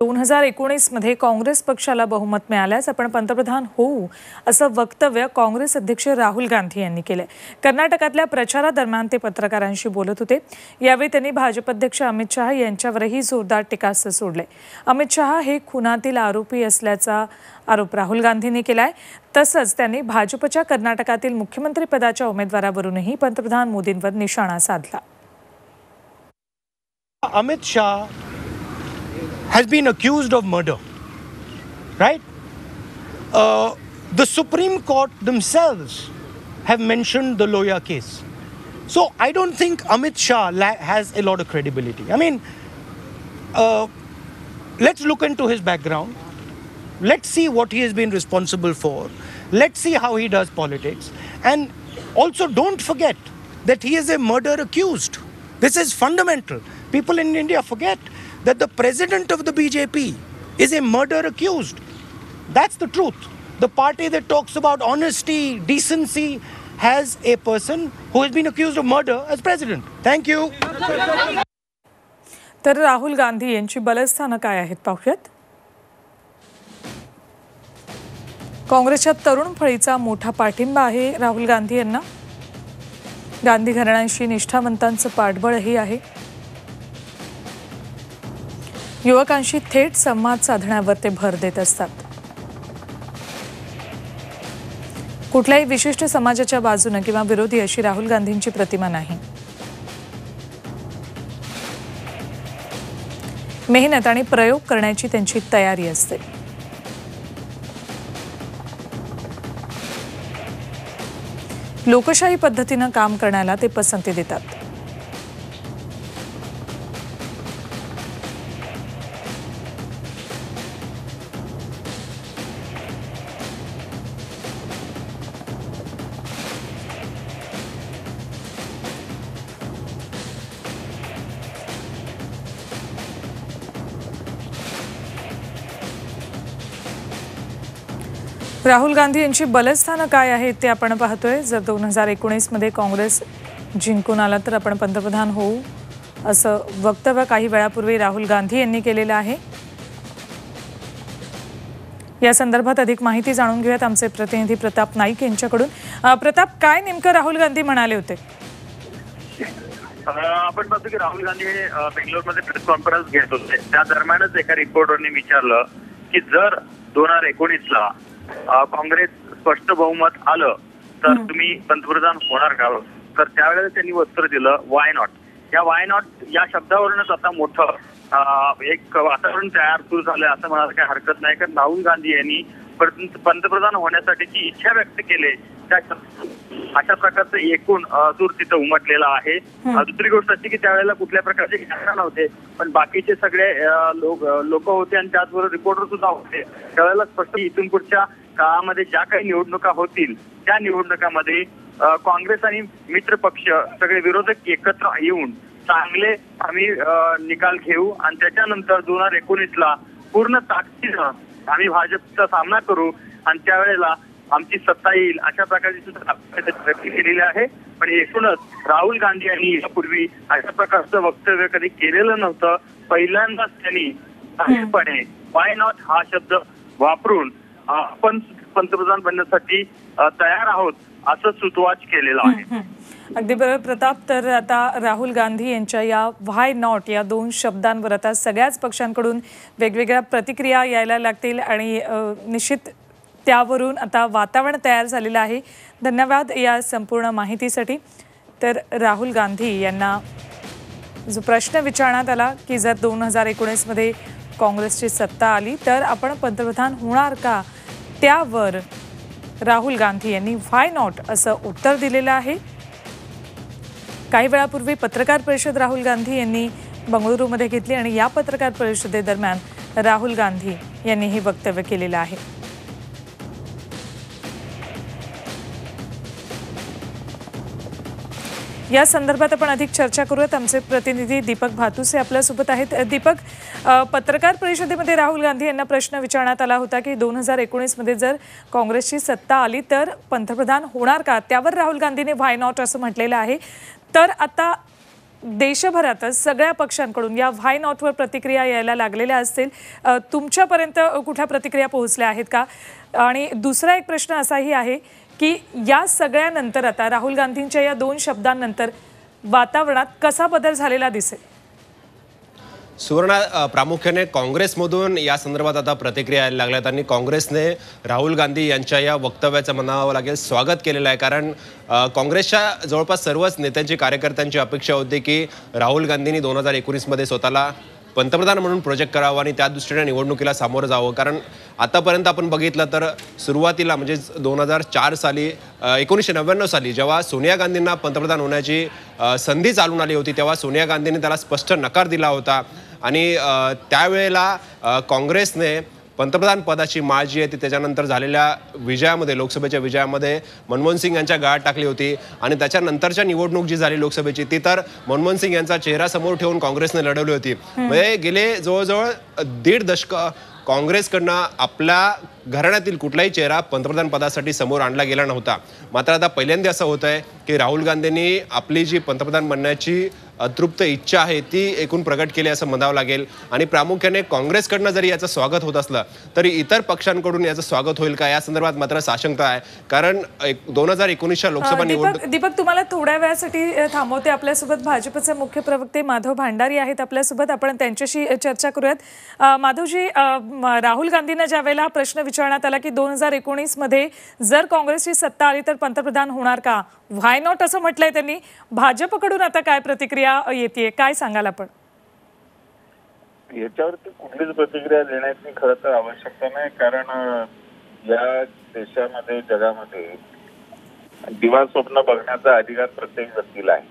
दोन हजार एकोणीसमध्ये काँग्रेस पक्षाला बहुमत मिळाल्यास आपण पंतप्रधान होऊ असं वक्तव्य काँग्रेस अध्यक्ष राहुल गांधी यांनी केलंय. कर्नाटकातल्या प्रचारादरम्यान ते पत्रकारांशी बोलत होते. यावेळी त्यांनी भाजप अध्यक्ष अमित शहा यांच्यावरही जोरदार टीकास्त्र सोडले अमित शहा हे खुनातील आरोपी असल्याचा आरोप राहुल गांधींनी केलाय. तसंच त्यांनी भाजपच्या कर्नाटकातील मुख्यमंत्रीपदाच्या उमेदवारावरूनही पंतप्रधान मोदींवर निशाणा साधला. Amit Shah has been accused of murder, right? Uh, the Supreme Court themselves have mentioned the Loya case. So I don't think Amit Shah has a lot of credibility. I mean, uh, let's look into his background. Let's see what he has been responsible for. Let's see how he does politics. And also, don't forget that he is a murder accused. This is fundamental. People in India forget that the president of the BJP is a murder accused. That's the truth. The party that talks about honesty, decency, has a person who has been accused of murder as president. Thank you. तर राहुल गांधी यांची बलस्थानं काय आहेत पाहूयात काँग्रेसच्या तरुण फळीचा मोठा पाठिंबा आहे राहुल गांधी यांना गांधी घराण्यांशी निष्ठावंतांचं पाठबळही आहे युवकांशी थेट संवाद साधण्यावर ते भर देत असतात. कुठल्याही विशिष्ट समाजाच्या बाजूनं किंवा विरोधी अशी राहुल गांधींची प्रतिमा नाही. मेहनत आणि प्रयोग करण्याची त्यांची तयारी असते. लोकशाही पद्धतीनं काम करण्याला ते पसंती देतात. राहुल गांधी यांची बलस्थानं काय आहेत ते आपण पाहतोय. जर दोन हजार एकोणीसमध्ये काँग्रेस जिंकून आला तर आपण पंतप्रधान होऊ असं वक्तव्य काही वेळापूर्वी राहुल गांधी यांनी केलेलं आहे. या संदर्भात अधिक माहिती जाणून घेऊयात आमचे प्रतिनिधी प्रताप नाईक यांच्याकडून. प्रताप काय नेमकं राहुल गांधी म्हणाले होते? आपण पाहतो की राहुल गांधी हे बेंगलोरमध्ये प्रेस कॉन्फरन्स घेत होते. त्या दरम्यानच एका रिपोर्टरने विचारलं की जर दोन हजार एकोणीसला काँग्रेस स्पष्ट बहुमत आलं तर तुम्ही पंतप्रधान होणार का? तर त्यावेळेला त्यांनी उत्तर दिलं वाय नॉट या वाय नॉट या शब्दावरूनच आता मोठं एक वातावरण तयार सुरू झालंय असं म्हणायला काही हरकत नाही. कारण राहुल गांधी यांनी पंत- पंतप्रधान होण्यासाठीची इच्छा व्यक्त केली त्या अशा प्रकारचं एकूण सूर तिथं उमटलेला आहे. दुसरी गोष्ट अशी की त्यावेळेला कुठल्या प्रकारचे घटना नव्हते पण बाकीचे सगळे लोक लोक होते आणि त्याचबरोबर रिपोर्टर सुद्धा होते. त्यावेळेला स्पष्ट इथून पुढच्या काळामध्ये ज्या काही निवडणुका होतील त्या निवडणुकामध्ये काँग्रेस आणि मित्र पक्ष सगळे विरोधक एकत्र येऊन चांगले आम्ही निकाल घेऊ आणि त्याच्यानंतर दोन हजार एकोणीसला पूर्ण ताकदीनं आम्ही भाजपचा सामना करू आणि त्यावेळेला आमची सत्ता येईल अशा प्रकारची सुद्धा व्यक्त केलेली आहे. पण एकूणच राहुल गांधी यांनी यापूर्वी अशा प्रकारचं वक्तव्य कधी केलेलं नव्हतं. पहिल्यांदाच त्यांनी जाहीरपणे वाय नॉट हा शब्द वापरून आपण पंतप्रधान बनण्यासाठी तयार आहोत असं सुतवाच केलेलं आहे. अगदी बरोबर. प्रताप तर आता राहुल गांधी यांच्या या व्हाय नॉट या दोन शब्दांवर आता सगळ्याच पक्षांकडून वेगवेगळ्या प्रतिक्रिया यायला लागतील आणि निश्चित त्यावरून आता वातावरण तयार झालेलं आहे. धन्यवाद या संपूर्ण माहितीसाठी. तर राहुल गांधी यांना जो प्रश्न विचारण्यात आला की जर दोन हजार एकोणीसमध्ये काँग्रेसची सत्ता आली तर आपण पंतप्रधान होणार का? त्यावर राहुल गांधी यांनी व्हाय नॉट असं उत्तर दिलेलं आहे. काही वेळापूर्वी पत्रकार परिषद राहुल गांधी यांनी बंगळुरूमध्ये घेतली आणि या पत्रकार परिषदेदरम्यान राहुल गांधी यांनी हे वक्तव्य केलेलं आहे. या संदर्भात आपण अधिक चर्चा करूयात. आमचे प्रतिनिधी दीपक भातुसे आपल्यासोबत आहेत. दीपक पत्रकार परिषदेमध्ये राहुल गांधी यांना प्रश्न विचारण्यात आला होता की दोन हजार एकोणीसमध्ये जर काँग्रेसची सत्ता आली तर पंतप्रधान होणार का? त्यावर राहुल गांधीने व्हाय नॉट असं म्हटलेलं आहे. तर आता देशभरातच सगळ्या पक्षांकडून या व्हाय नॉटवर प्रतिक्रिया यायला लागलेल्या असतील. तुमच्यापर्यंत कुठल्या प्रतिक्रिया पोहोचल्या आहेत का? आणि दुसरा एक प्रश्न असाही आहे की या सगळ्यानंतर आता राहुल गांधींच्या या दोन शब्दांनंतर वातावरणात कसा बदल झालेला दिसेल? सुवर्णा प्रामुख्याने काँग्रेसमधून या संदर्भात आता प्रतिक्रिया यायला लागल्यात आणि काँग्रेसने राहुल गांधी यांच्या या वक्तव्याचं म्हणावं लागेल स्वागत केलेलं आहे. कारण काँग्रेसच्या जवळपास सर्वच नेत्यांची कार्यकर्त्यांची अपेक्षा होती की राहुल गांधींनी दोन हजार एकोणीसमध्ये स्वतःला पंतप्रधान म्हणून प्रोजेक्ट करावं आणि त्या दृष्टीने निवडणुकीला सामोरं जावं. कारण आतापर्यंत आपण बघितलं तर सुरुवातीला म्हणजे दोन हजार चार साली एकोणीसशे नव्याण्णव साली जेव्हा सोनिया गांधींना पंतप्रधान होण्याची संधी चालून आली होती तेव्हा सोनिया गांधींनी त्याला स्पष्ट नकार दिला होता. आणि त्यावेळेला काँग्रेसने पंतप्रधान पदाची माळ जी आहे ती त्याच्यानंतर झालेल्या विजयामध्ये लोकसभेच्या विजयामध्ये मनमोहन सिंग यांच्या गाळात टाकली होती. आणि त्याच्यानंतरच्या निवडणूक जी झाली लोकसभेची ती तर मनमोहन सिंग यांचा चेहरा समोर ठेवून काँग्रेसने लढवली होती. म्हणजे गेले जवळजवळ दीड दशक काँग्रेसकडनं आपल्या घराण्यातील कुठलाही चेहरा पंतप्रधान पदासाठी समोर आणला गेला नव्हता. मात्र आता पहिल्यांदा असं होत आहे की राहुल गांधींनी आपली जी पंतप्रधान बनण्याची अतृप्त इच्छा आहे ती एकूण प्रकट केली असं म्हणावं लागेल. आणि प्रामुख्याने काँग्रेसकडनं जरी याचं स्वागत होत असलं तरी इतर पक्षांकडून याचं स्वागत होईल का? या संदर्भात मात्र साशंकता आहे. कारण दोन हजार एकोणीसच्या लोकसभा निवडणूक दीपक तुम्हाला थोड्या वेळासाठी थांबवते. आपल्यासोबत भाजपचे मुख्य प्रवक्ते माधव भांडारी आहेत. आपल्यासोबत आपण त्यांच्याशी चर्चा करूयात. माधवजी राहुल गांधींना ज्या वेळेला प्रश्न विचारण्यात आला की दोन हजार एकोणीसमध्ये जर काँग्रेसची सत्ता आली तर पंतप्रधान होणार का? व्हाय नॉट असं म्हटलंय त्यांनी. भाजपकडून आता काय प्रतिक्रिया येते काय सांगाल आपण? याच्यावरती कुठलीच प्रतिक्रिया देण्याची खरं तर आवश्यकता नाही कारण या देशामध्ये जगामध्ये दिवा स्वप्न बघण्याचा अधिकार प्रत्येक व्यक्तीला आहे.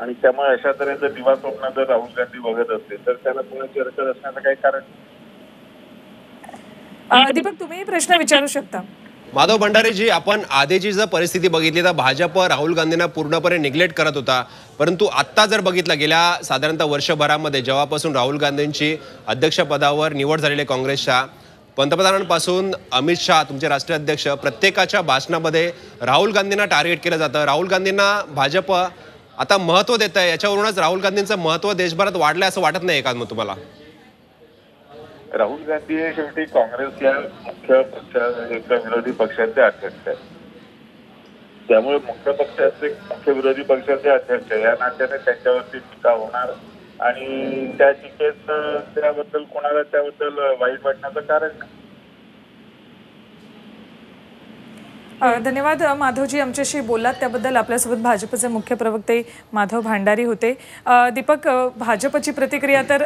आणि त्यामुळे अशा तऱ्हेचं दिवा स्वप्न जर राहुल गांधी बघत असतील तर त्याला कोणाची अडचण असण्याचं काही कारण दीपक तुम्ही प्रश्न विचारू शकता. माधव भंडारीजी आपण आधीची जर परिस्थिती बघितली तर भाजप राहुल गांधींना पूर्णपणे निग्लेक्ट करत होता. परंतु आत्ता जर बघितलं गेल्या साधारणतः वर्षभरामध्ये जेव्हापासून राहुल गांधींची अध्यक्षपदावर निवड झालेली काँग्रेसच्या पंतप्रधानांपासून अमित शहा तुमचे राष्ट्रीय अध्यक्ष प्रत्येकाच्या भाषणामध्ये राहुल गांधींना टार्गेट केलं जातं. राहुल गांधींना भाजप आता महत्त्व देत आहे याच्यावरूनच राहुल गांधींचं महत्त्व देशभरात वाढलं असं वाटत नाही का मग तुम्हाला? राहुल गांधी हे शेवटी काँग्रेस या मुख्य पक्षा एका विरोधी पक्षाचे अध्यक्ष आहेत. त्यामुळे मुख्य पक्षाचे मुख्य विरोधी पक्षाचे अध्यक्ष या नात्याने त्यांच्यावरती टीका होणार आणि त्या टीकेत त्याबद्दल कोणाला त्याबद्दल वाईट वाटण्याचं कारण नाही. धन्यवाद माधवजी आमच्याशी बोललात. त्याबद्दल आपल्यासोबत भाजपचे मुख्य प्रवक्ते माधव भांडारी होते. दीपक भाजपची प्रतिक्रिया तर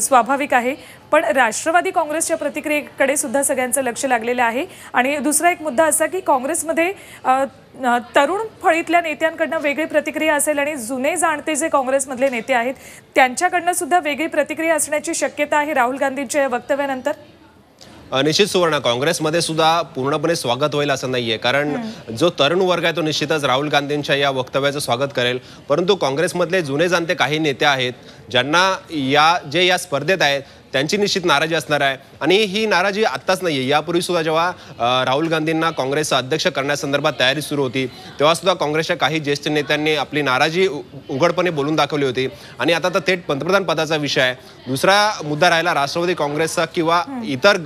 स्वाभाविक आहे पण राष्ट्रवादी काँग्रेसच्या प्रतिक्रियेकडे सुद्धा सगळ्यांचं लक्ष लागलेलं आहे. आणि दुसरा एक मुद्दा असा की काँग्रेसमध्ये तरुण फळीतल्या नेत्यांकडनं वेगळी प्रतिक्रिया असेल आणि जुने जाणते जे काँग्रेसमधले नेते आहेत त्यांच्याकडनं सुद्धा वेगळी प्रतिक्रिया असण्याची शक्यता आहे राहुल गांधींच्या या वक्तव्यानंतर? निश्चित सुवर्ण. काँग्रेसमध्ये सुद्धा पूर्णपणे स्वागत होईल असं नाहीये. कारण जो तरुण वर्ग आहे तो निश्चितच राहुल गांधींच्या या वक्तव्याचं स्वागत करेल. परंतु काँग्रेसमधले जुने जाणते काही नेते आहेत ज्यांना या जे या स्पर्धेत आहेत त्यांची निश्चित नाराजी असणार आहे. आणि ही नाराजी आत्ताच नाही आहे यापूर्वी सुद्धा जेव्हा राहुल गांधींना काँग्रेसचा अध्यक्ष करण्यासंदर्भात तयारी सुरू होती तेव्हा सुद्धा काँग्रेसच्या काही ज्येष्ठ नेत्यांनी आपली नाराजी उघडपणे बोलून दाखवली होती. आणि आता तर थेट पंतप्रधान पदाचा विषय आहे. दुसरा मुद्दा राहिला राष्ट्रवादी काँग्रेसचा किंवा इतर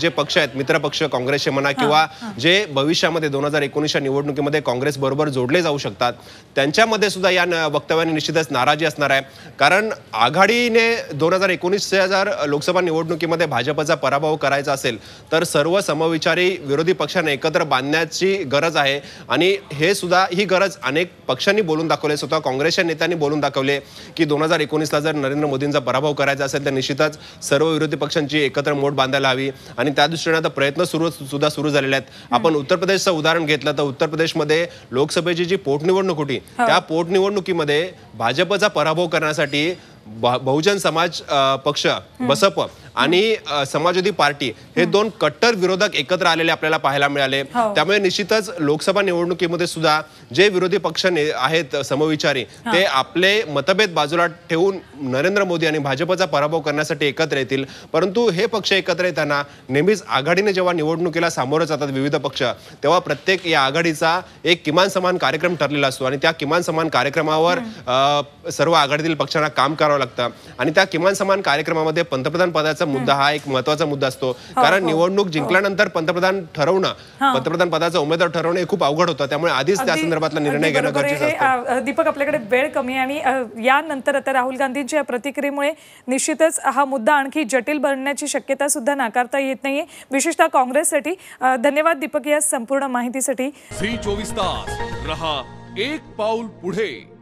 जे पक्ष आहेत मित्र पक्ष काँग्रेसचे म्हणा किंवा जे भविष्यामध्ये दोन हजार एकोणीसच्या निवडणुकीमध्ये काँग्रेस बरोबर जोडले जाऊ शकतात त्यांच्यामध्ये सुद्धा या न- वक्तव्याने निश्चितच नाराजी असणार आहे. कारण आघाडीने दोन हजार एकोणीसच्या जर लोकसभा निवडणुकीमध्ये भाजपचा पराभव करायचा असेल तर सर्व समविचारी विरोधी पक्षांना एकत्र बांधण्याची गरज आहे. आणि हे सुद्धा ही गरज अनेक पक्षांनी बोलून दाखवले स्वतः काँग्रेसच्या नेत्यांनी बोलून दाखवले की दोन हजार एकोणीसला जर नरेंद्र मोदींचा पराभव करायचा असेल तर निश्चितच सर्व विरोधी पक्षांची एकत्र मोठ बांधायला हवी. आणि त्या दृष्टीने आता प्रयत्न सुरू सुद्धा सुरू झालेले आहेत. आपण उत्तर प्रदेशचं उदाहरण घेतलं तर उत्तर प्रदेशमध्ये लोकसभेची जी पोटनिवडणूक होती त्या पोटनिवडणुकीमध्ये भाजपचा पराभव करण्यासाठी बहुजन समाज पक्ष बसप आणि समाजवादी पार्टी हे दोन कट्टर विरोधक एकत्र आलेले आपल्याला पाहायला मिळाले. हो. त्यामुळे निश्चितच लोकसभा निवडणुकीमध्ये सुद्धा जे विरोधी पक्ष ने- आहेत समविचारी ते आपले मतभेद बाजूला ठेवून नरेंद्र मोदी आणि भाजपचा पराभव करण्यासाठी एकत्र येतील. परंतु हे पक्ष एकत्र येताना नेहमीच आघाडीने जेव्हा निवडणुकीला सामोरं जातात विविध पक्ष तेव्हा प्रत्येक या आघाडीचा एक किमान समान कार्यक्रम ठरलेला असतो आणि त्या किमान समान कार्यक्रमावर सर्व आघाडीतील पक्षांना काम करावं लागतं. आणि त्या किमान समान कार्यक्रमामध्ये पंतप्रधान पदाचा मुद्दा हा एक महत्त्वाचा मुद्दा असतो. कारण निवडणूक जिंकल्यानंतर पंतप्रधान ठरवणं पंतप्रधान पदाचा उमेदवार ठरवणं हे खूप अवघड होतं. त्यामुळे आधीच त्या संदर्भातला निर्णय घेणं. गरजेचं असतं. हे, दीपक आपल्याकडे वेळ कमी आणि यानंतर आता राहुल गांधींच्या प्रतिक्रियेमुळे निश्चितच हा मुद्दा आणखी जटिल बनण्याची शक्यता सुद्धा नाकारता येत नाहीये. विशेषतः काँग्रेससाठी. धन्यवाद दीपक या संपूर्ण माहितीसाठी. झी चोवीस तास. रहा एक पाऊल पुढे.